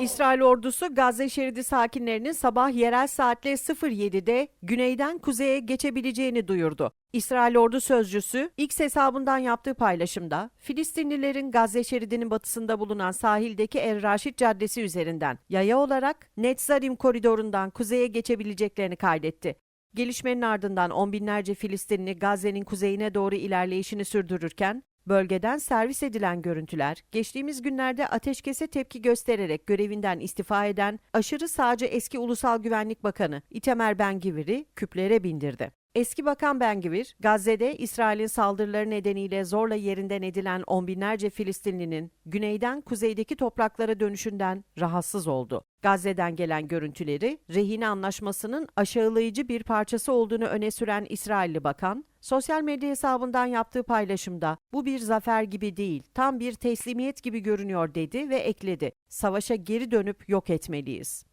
İsrail ordusu Gazze şeridi sakinlerinin sabah yerel saatle 07'de güneyden kuzeye geçebileceğini duyurdu. İsrail ordu sözcüsü X hesabından yaptığı paylaşımda Filistinlilerin Gazze şeridinin batısında bulunan sahildeki El Raşid Caddesi üzerinden yaya olarak Netzarim koridorundan kuzeye geçebileceklerini kaydetti. Gelişmenin ardından on binlerce Filistinli Gazze'nin kuzeyine doğru ilerleyişini sürdürürken Bölgeden servis edilen görüntüler, geçtiğimiz günlerde ateşkese tepki göstererek görevinden istifa eden aşırı sağcı eski Ulusal Güvenlik Bakanı İtamer Ben-Gvir'i küplere bindirdi. Eski Bakan Ben-Gvir, Gazze'de İsrail'in saldırıları nedeniyle zorla yerinden edilen on binlerce Filistinlinin güneyden kuzeydeki topraklara dönüşünden rahatsız oldu. Gazze'den gelen görüntüleri, rehine anlaşmasının aşağılayıcı bir parçası olduğunu öne süren İsrailli bakan, sosyal medya hesabından yaptığı paylaşımda bu bir zafer gibi değil, tam bir teslimiyet gibi görünüyor dedi ve ekledi. Savaşa geri dönüp yok etmeliyiz.